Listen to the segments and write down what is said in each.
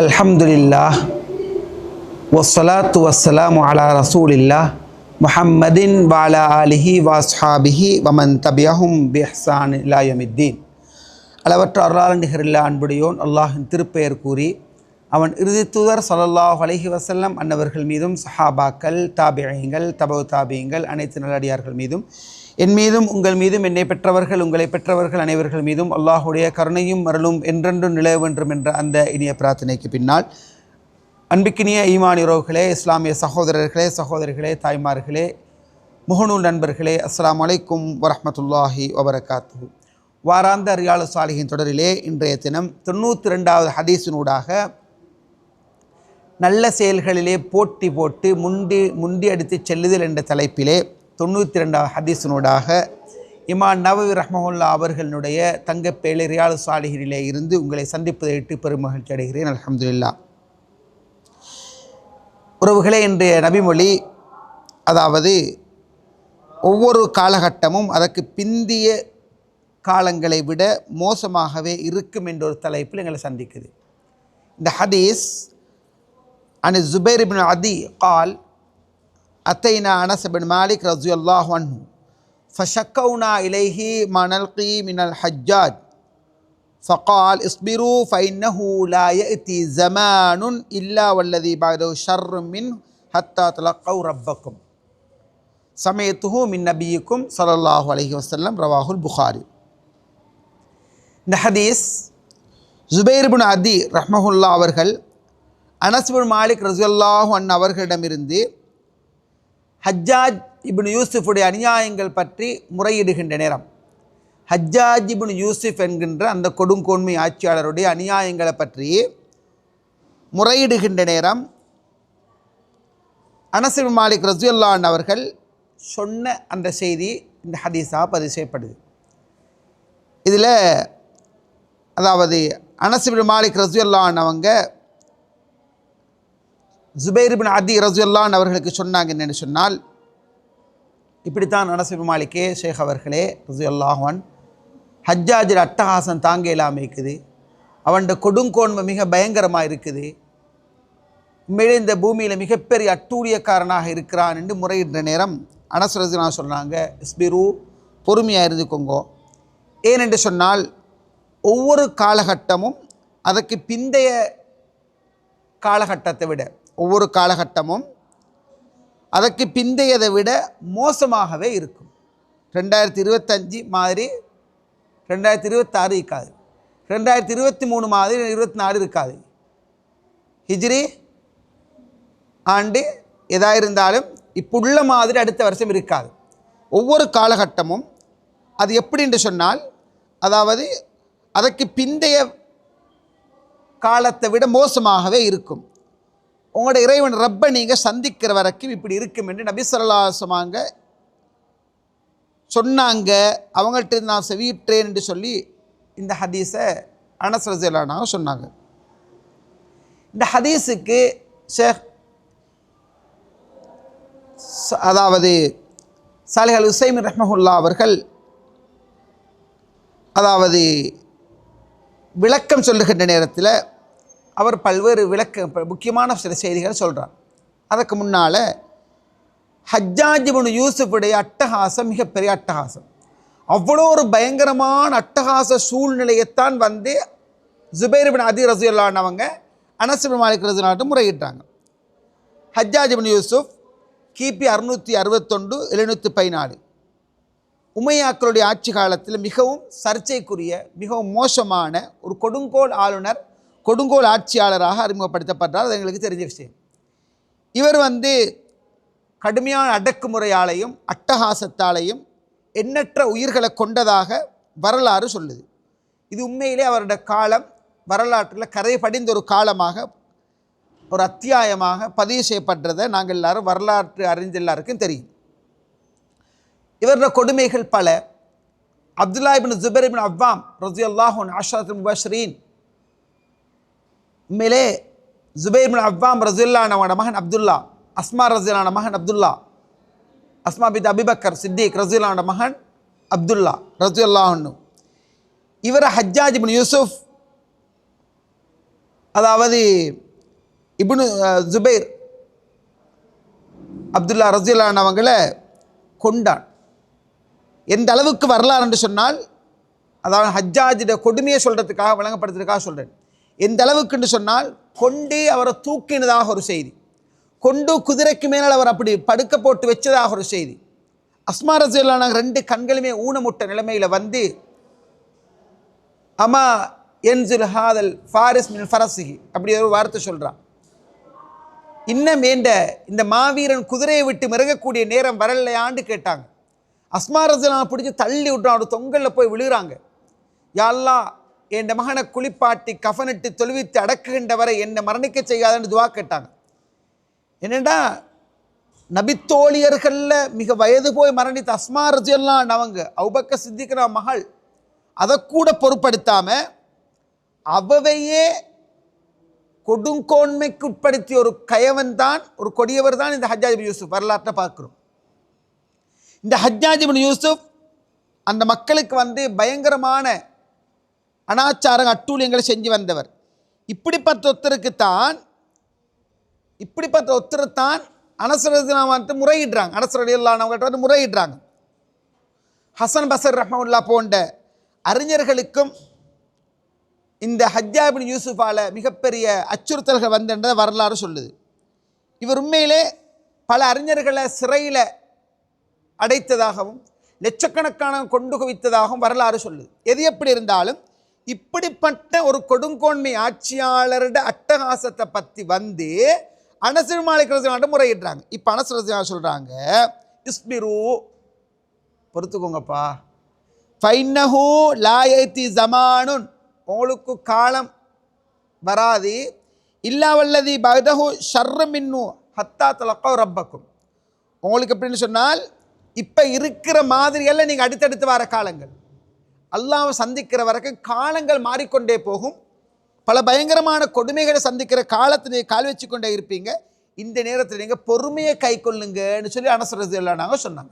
அல்ஹம்துலில்லா வஸ்ஸலாத்து வஸ்ஸலாமு அலா ரசூலில்லா முஹம்மதின் வாலா ஆலிஹி வாஸ்ஹாபிஹி வமன் தபியஹும் பிஹ்சான் இலாயமித்தீன் அளவற்ற அருளாளன் நிகரில்லா அன்புடையோன் அல்லாஹின் திருப்பெயர் கூறி அவன் இறுதி தூதர் ஸல்லல்லாஹு அலைஹி வஸல்லம் அன்னவர்கள் மீதும் சஹாபாக்கள் தாபியங்கள் தபவு தாபியங்கள் அனைத்து நல்லடியார்கள் மீதும் என் மீதும் உங்கள் மீதும் என்னை பெற்றவர்கள் உங்களை பெற்றவர்கள் அனைவர்கள் மீதும் அல்லாஹுடைய கருணையும் மரலும் என்றென்றும் நிலவ வேண்டும் என்ற அந்த இனிய பிரார்த்தனைக்கு பின்னால் அன்பிக்கினிய ஈமான் உறவுகளே இஸ்லாமிய சகோதரர்களே சகோதரிகளே தாய்மார்களே முகநூல் நண்பர்களே அஸ்லாம் அலைக்கும் வரமத்துல்லாஹி வபரகாத்து வாராந்த ரியாலு சாலிகின் தொடரிலே இன்றைய தினம் தொண்ணூற்றி ரெண்டாவது ஹதீஸினூடாக நல்ல செயல்களிலே போட்டி போட்டு முண்டி முண்டி அடித்து செல்லுதல் என்ற தலைப்பிலே தொண்ணூற்றி ரெண்டாவது ஹதீஸினூடாக இமான் நவவி ரஹமஹுல்லா அவர்களுடைய தங்கப்பேழை ரியாலு சாலிகினிலே இருந்து உங்களை சந்திப்பதை இட்டு பெருமகிழ்ச்சி அடைகிறேன். அல்ஹம்துலில்லா. உறவுகளே இன்றைய நபிமொழி அதாவது ஒவ்வொரு காலகட்டமும் அதற்கு பிந்திய காலங்களை விட மோசமாகவே இருக்கும் என்ற ஒரு தலைப்பில் எங்களை சந்திக்குது. இந்த ஹதீஸ் عن الزبير بن عدي قال أتينا أنس بن مالك رضي الله عنه فشكونا إليه ما نلقي من الحجاج فقال اصبروا فإنه لا يأتي زمان إلا والذي بعده شر منه حتى تلقوا ربكم سمعته من نبيكم صلى الله عليه وسلم رواه البخاري இந்த ஹதீஸ் ஜுபைர் பின் அதி ரஹ்மஹுல்லா அவர்கள் அனஸ்பின் மாலிக் ரசுல்லாஹு அன் அவர்களிடமிருந்து ஹஜ்ஜாஜ் இபின் யூசுஃபுடைய அநியாயங்கள் பற்றி முறையிடுகின்ற நேரம். ஹஜ்ஜாஜ் இபின் யூசுஃப் என்கின்ற அந்த கொடுங்கோன்மை ஆட்சியாளருடைய அநியாயங்களை பற்றி முறையிடுகின்ற நேரம் அனசிபின் மாலிக் ரசுல்லான் அவர்கள் சொன்ன அந்த செய்தி இந்த ஹதீஸாக பதிவு செய்யப்படுது. இதில் அதாவது அனசிபின் மாலிக் ரசுல்லான் அவங்க ஜுபைர்பின் அதி ரசுல்லான் அவர்களுக்கு சொன்னாங்க என்னென்னு சொன்னால் இப்படித்தான் அனசிபின் மாளிகே ஷேக் அவர்களே ரசுல்லாஹான் ஹஜ்ஜாஜில் அட்டகாசம் தாங்க இல்லாமல் இருக்குது. அவன்ட கொடுங்கோன்மை மிக பயங்கரமாக இருக்குது. உண்மையிலே இந்த பூமியில் மிகப்பெரிய அட்டூழியக்காரனாக இருக்கிறான் என்று முறையிடுற நேரம் அனசுரசுனா சொன்னாங்க இஸ்பிரு பொறுமையாக இருந்துக்கோங்கோ. ஏனென்று சொன்னால் ஒவ்வொரு காலகட்டமும் அதற்கு பிந்தைய காலகட்டத்தை விட ஒவ்வொரு காலகட்டமும் அதற்கு பிந்தையதை விட மோசமாகவே இருக்கும். ரெண்டாயிரத்தி இருபத்தஞ்சி மாதிரி ரெண்டாயிரத்தி இருபத்தாறு இருக்காது. ரெண்டாயிரத்தி இருபத்தி மூணு மாதிரி இருபத்தி நாலு இருக்காது. ஹிஜ்ரி ஆண்டு எதாக இருந்தாலும் உள்ள மாதிரி அடுத்த வருஷம் இருக்காது. ஒவ்வொரு காலகட்டமும் அது எப்படி என்று சொன்னால் அதாவது அதற்கு பிந்தைய காலத்தை விட மோசமாகவே இருக்கும். உங்களோட இறைவன் ரப்பை நீங்கள் சந்திக்கிற வரைக்கும் இப்படி இருக்கும் என்று நபி சொல்லாசமாங்க சொன்னாங்க. அவங்கள்ட்ட நான் செவியிட்டேன் என்று சொல்லி இந்த ஹதீஸை அனசரஜலானாக சொன்னாங்க. இந்த ஹதீஸுக்கு ஷேக் அதாவது சாலிஹல் உசைமின் ரஹ்மஹுல்லா அவர்கள் அதாவது விளக்கம் சொல்லுகின்ற நேரத்தில் அவர் பல்வேறு விளக்க முக்கியமான சில செய்திகள் சொல்கிறார் அதுக்கு முன்னால் ஹஜ்ஜாஜிபுன் யூசுஃபுடைய அட்டகாசம் மிகப்பெரிய அட்டகாசம். அவ்வளோ ஒரு பயங்கரமான அட்டகாச சூழ்நிலையைத்தான் வந்து ஜுபைர்பின் அதி ரசூல்லானவங்க அனசிபின் மாலிக் ரசூலாட்டு முறையிட்டாங்க. ஹஜ்ஜாஜிபின் யூசுஃப் கிபி அறுநூற்றி அறுபத்தொண்டு எழுநூற்றி பதினாலு. உமையாக்களுடைய ஆட்சி காலத்தில் மிகவும் சர்ச்சைக்குரிய மிகவும் மோசமான ஒரு கொடுங்கோல் ஆளுநர் கொடுங்கோல் ஆட்சியாளராக அறிமுகப்படுத்தப்படுறார் அது எங்களுக்கு தெரிஞ்ச விஷயம். இவர் வந்து கடுமையான அடக்குமுறையாலையும் அட்டகாசத்தாலையும் எண்ணற்ற உயிர்களை கொண்டதாக வரலாறு சொல்லுது. இது உண்மையிலே அவரோட காலம் வரலாற்றில் கரை படிந்த ஒரு காலமாக ஒரு அத்தியாயமாக பதிவு செய்யப்படுறதை நாங்கள் எல்லாரும் வரலாற்று அறிஞ்ச எல்லாருக்கும் தெரியும். இவரோட கொடுமைகள் பல. Abdullah ibn Zubair ibn Awwam Raji அல்லாஹூன் முபஷ்ரீன் உண்மையிலே ஜுபைர் பின் அவ்வாம் ரஜுல்லானவனோட மகன் அப்துல்லா அஸ்மா ரஜிலான மகன் அப்துல்லா அஸ்மா பித் அபிபக்கர் சித்திக் ரஜுல்லானோட மகன் அப்துல்லா ரஜுல்லாஹன்னு இவர் ஹஜ்ஜாஜ் பின் யூசுஃப் அதாவது இப்னு ஜுபைர் அப்துல்லா ரஜிலான் கொண்டான் எந்த அளவுக்கு வரலாறு என்று சொன்னால் அதாவது ஹஜ்ஜாஜிட கொடுமையை சொல்கிறதுக்காக வழங்கப்படுறதுக்காக சொல்கிறேன் எந்த அளவுக்குன்னு சொன்னால் கொண்டே அவரை தூக்கினதாக ஒரு செய்தி. கொண்டு குதிரைக்கு மேலே அவர் அப்படி படுக்க போட்டு வச்சதாக ஒரு செய்தி. அஸ்மா ரஜிலான ரெண்டு கண்களுமே ஊனமுட்ட நிலைமையில் வந்து அம்மா என்சுல் ஹாதல் ஃபாரிஸ் மின் ஃபரசிகி அப்படி ஒரு வார்த்தை சொல்கிறான் இன்னும் ஏண்ட இந்த மாவீரன் குதிரையை விட்டு மிருகக்கூடிய நேரம் வரலையான்னு கேட்டாங்க. அஸ்மா ரஜிலான பிடிச்சி தள்ளி விட்றான் அவர் தொங்கலில் போய் விழுகிறாங்க. யாரெல்லாம் என் மகனை குளிப்பாட்டி கஃனிட்டு தொழுவித்து அடக்குகின்றவரை என்னை மரணிக்க செய்யாதன்னு துவா கேட்டாங்க. என்னென்னா நபித்தோழியர்களில் மிக வயது போய் மரணித்த அஸ்மா ரஜியல்லான் அவங்க அவுபக்க சித்திக்கிற மகள் அதை கூட பொருட்படுத்தாமல் அவவையே கொடுங்கோன்மைக்கு உட்படுத்திய ஒரு கயவன் தான் ஒரு கொடியவர் தான் இந்த ஹஜ்ஜாஜ் யூசுப் வரலாற்றை பார்க்குறோம். இந்த ஹஜ்ஜாஜிபின் யூசுப் அந்த மக்களுக்கு வந்து பயங்கரமான அனாச்சாரம் அட்டூழியங்களை செஞ்சு வந்தவர். இப்படிப்பட்ட ஒருத்தருக்குத்தான் இப்படிப்பட்ட ஒருத்தரைத்தான் அனசரது வந்து முறையிடுறாங்க. அனசரடி இல்லாதவங்கள்ட்ட வந்து முறையிடுறாங்க. ஹசன் பசர் ரஹமுல்லா போன்ற அறிஞர்களுக்கும் இந்த ஹஜ்ஜாபின் யூசுஃபால மிகப்பெரிய அச்சுறுத்தல்கள் வந்தன்றதை வரலாறு சொல்லுது. இவர் உண்மையிலே பல அறிஞர்களை சிறையில் அடைத்ததாகவும் லட்சக்கணக்கான கொண்டு குவித்ததாகவும் வரலாறு சொல்லுது. எது எப்படி இருந்தாலும் இப்படிப்பட்ட ஒரு கொடுங்கோன்மை ஆட்சியாளரோட அட்டகாசத்தை பற்றி வந்து அனசர் முறையிடுறாங்க. இப்போ அனசர் சொல்கிறாங்க இஸ்பிரு பொறுத்துக்கோங்கப்பா. ஃபைனஹு லாயத்தி ஜமானுன். உங்களுக்கு காலம் வராது. இல்லா வல்லதி பதஹு ஷர்ர ஹத்தா தலக்கோ ரப்பக்கும். உங்களுக்கு எப்படின்னு சொன்னால் இப்போ இருக்கிற மாதிரியெல்லாம் நீங்கள் அடுத்தடுத்து வர காலங்கள். அல்லாவை சந்திக்கிற வரைக்கும் காலங்கள் மாறிக்கொண்டே போகும். பல பயங்கரமான கொடுமைகளை சந்திக்கிற காலத்தில் நீங்கள் கால் வச்சு கொண்டே இருப்பீங்க. இந்த நேரத்தில் நீங்கள் பொறுமையை கை கொள்ளுங்கன்னு சொல்லி அனசரது நாங்கள் சொன்னாங்க.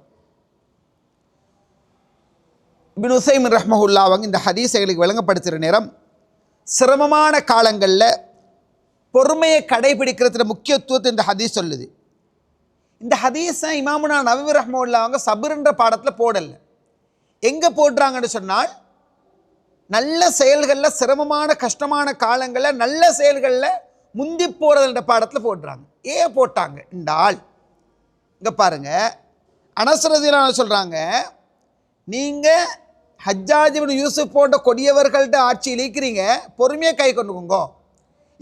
இபின் உசைம் ரஹ்மஹுல்லா அவங்க இந்த ஹதீஸைகளுக்கு விளங்கப்படுத்துகிற நேரம். சிரமமான காலங்களில் பொறுமையை கடைபிடிக்கிறதுல முக்கியத்துவத்தை இந்த ஹதீஸ் சொல்லுது. இந்த ஹதீஸை இமாமுனா நவீர் ரஹ்மவுல்லா அவங்க சபுர்ன்ற பாடத்தில் போடலை. எங்கே போடுறாங்கன்னு சொன்னால் நல்ல செயல்களில் சிரமமான கஷ்டமான காலங்களில் நல்ல செயல்களில் முந்தி போகிறதுன்ற பாடத்தில் போடுறாங்க. ஏன் போட்டாங்க? இண்டால் இங்கே பாருங்கள் அனசரதியான சொல்கிறாங்க நீங்கள் ஹஜ்ஜாஜிபின் யூசுப் போன்ற கொடியவர்கள்ட்ட ஆட்சியில் இருக்கிறீங்க பொறுமையாக கை கொண்டுக்கோங்க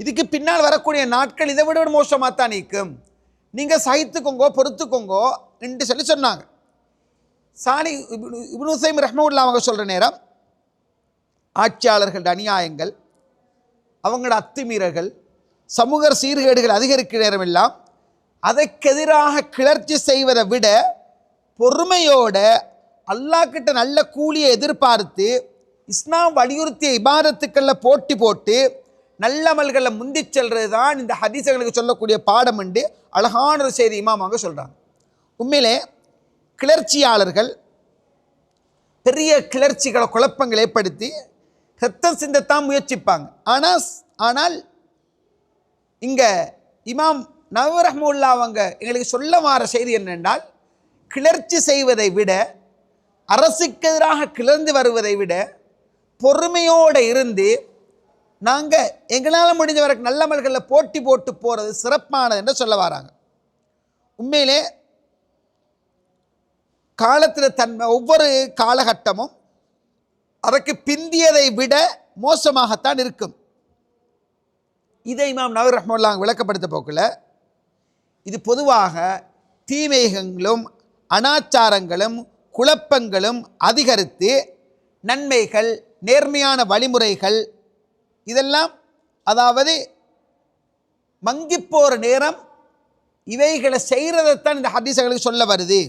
இதுக்கு பின்னால் வரக்கூடிய நாட்கள் இதை விட மோசமாக தான் நிற்கும் நீங்கள் சகித்துக்கோங்கோ பொறுத்துக்கோங்கோ என்று சொல்லி சொன்னாங்க. சாலி இப்னு உசைம் ரஹ்மவுல்லா அவங்க சொல்கிற நேரம் ஆட்சியாளர்களோட அநியாயங்கள் அவங்களோட அத்துமீறல்கள் சமூக சீர்கேடுகள் அதிகரிக்கிற நேரமெல்லாம் அதற்கெதிராக கிளர்ச்சி செய்வதை விட பொறுமையோட அல்லாக்கிட்ட நல்ல கூலியை எதிர்பார்த்து இஸ்லாம் வலியுறுத்திய இபாதத்துக்களில் போட்டி போட்டு நல்லமல்களை முந்தி செல்வது தான் இந்த ஹதீசங்களுக்கு சொல்லக்கூடிய பாடம் என்று அழகான ஒரு செய்தி இமாமாங்க சொல்கிறாங்க உண்மையிலே கிளர்ச்சியாளர்கள் பெரிய கிளர்ச்சிகளை குழப்பங்கள் ஏற்படுத்தி ரத்தம் சிந்தத்தான் முயற்சிப்பாங்க. ஆனால் ஆனால் இங்கே இமாம் நவரஹமுல்லா அவங்க எங்களுக்கு சொல்ல வார செய்தி என்னென்றால் கிளர்ச்சி செய்வதை விட அரசுக்கு எதிராக கிளர்ந்து வருவதை விட பொறுமையோடு இருந்து நாங்கள் எங்களால் முடிஞ்ச வரைக்கும் நல்ல மல்களில் போட்டி போட்டு போகிறது சிறப்பானது என்று சொல்ல வராங்க. உண்மையிலே காலத்தில் தன்மை ஒவ்வொரு காலகட்டமும் அதற்கு பிந்தியதை விட மோசமாகத்தான் இருக்கும். இதை இமாம் நவர் ரஹ்முல்லா விளக்கப்படுத்த போக்கில் இது பொதுவாக தீமைகளும் அனாச்சாரங்களும் குழப்பங்களும் அதிகரித்து நன்மைகள் நேர்மையான வழிமுறைகள் இதெல்லாம் அதாவது மங்கிப்போகிற நேரம் இவைகளை செய்கிறதைத்தான் இந்த ஹதீசங்களுக்கு சொல்ல வருது.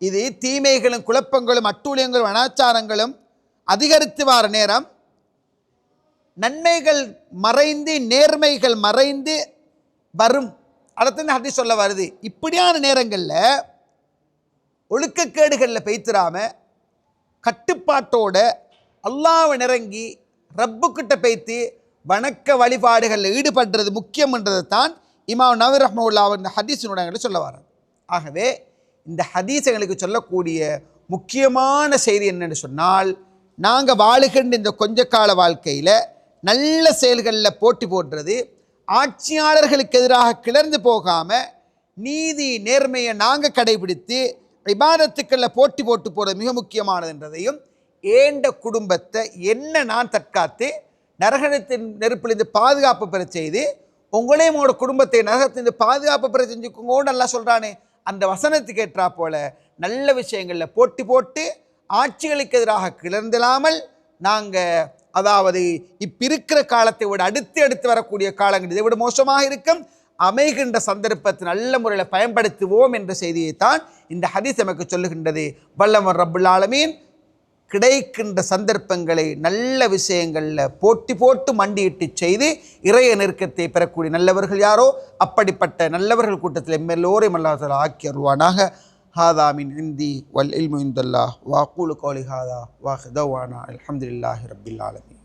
இது தீமைகளும் குழப்பங்களும் அட்டூழியங்களும் அனாச்சாரங்களும் அதிகரித்து வார நேரம். நன்மைகள் மறைந்து நேர்மைகள் மறைந்து வரும். அடுத்த ஹதீஸ் சொல்ல வருது. இப்படியான நேரங்களில் ஒழுக்கக்கேடுகளில் பெய்த்திராம கட்டுப்பாட்டோட அல்லாவை நிறங்கி ரப்புக்கிட்ட பெய்த்து வணக்க வழிபாடுகளில் ஈடுபடுறது முக்கியம்ன்றதை தான் இமாம் நவீர் ரஹ்மவுல்லா இந்த ஹதீஸினுடைய சொல்ல வரார் ஆகவே இந்த ஹதீஸ் எங்களுக்கு சொல்லக்கூடிய முக்கியமான செய்தி என்னென்னு சொன்னால் நாங்கள் வாழுகின்ற இந்த கொஞ்ச கால வாழ்க்கையில் நல்ல செயல்களில் போட்டி போடுறது ஆட்சியாளர்களுக்கு எதிராக கிளர்ந்து போகாமல் நீதி நேர்மையை நாங்கள் கடைபிடித்து விவாதத்துக்களில் போட்டி போட்டு போகிறது மிக முக்கியமானதுன்றதையும் ஏண்ட குடும்பத்தை என்ன நான் தற்காத்து நரகத்தின் நெருப்பிலிருந்து பாதுகாப்பு பெற செய்து உங்களையும் உங்களோட குடும்பத்தை நரகத்திலிருந்து பாதுகாப்பு பெற செஞ்சுக்கோங்கன்னு நல்லா சொல்கிறானே அந்த வசனத்துக்கு ஏற்றா போல நல்ல விஷயங்களில் போட்டி போட்டு ஆட்சிகளுக்கு எதிராக கிளர்ந்திடாமல் நாங்கள் அதாவது இப்பிருக்கிற காலத்தை விட அடுத்து அடுத்து வரக்கூடிய காலங்கள் இதை விட மோசமாக இருக்கும். அமைகின்ற சந்தர்ப்பத்தை நல்ல முறையில் பயன்படுத்துவோம் என்ற செய்தியைத்தான் இந்த ஹதீஸ் நமக்கு சொல்லுகின்றது. வல்லமர் ரபுல் ஆலமீன். கிடைக்கின்ற சந்தர்ப்பங்களை நல்ல விஷயங்களில் போட்டி போட்டு மண்டியிட்டு செய்து இறைய நெருக்கத்தை பெறக்கூடிய நல்லவர்கள் யாரோ? அப்படிப்பட்ட நல்லவர்கள் கூட்டத்தில் எல்லோரையும் அல்லாஹ் ஆக்கி அருவானாக ஹாதாமின் ஹிந்தி வல் இல்முந்தல்லா வா வாக்கூலு கோலி ஹாதா. வாஹ் தவானா அலமதுல்லாஹி ரப்பில் ஆலமீன்.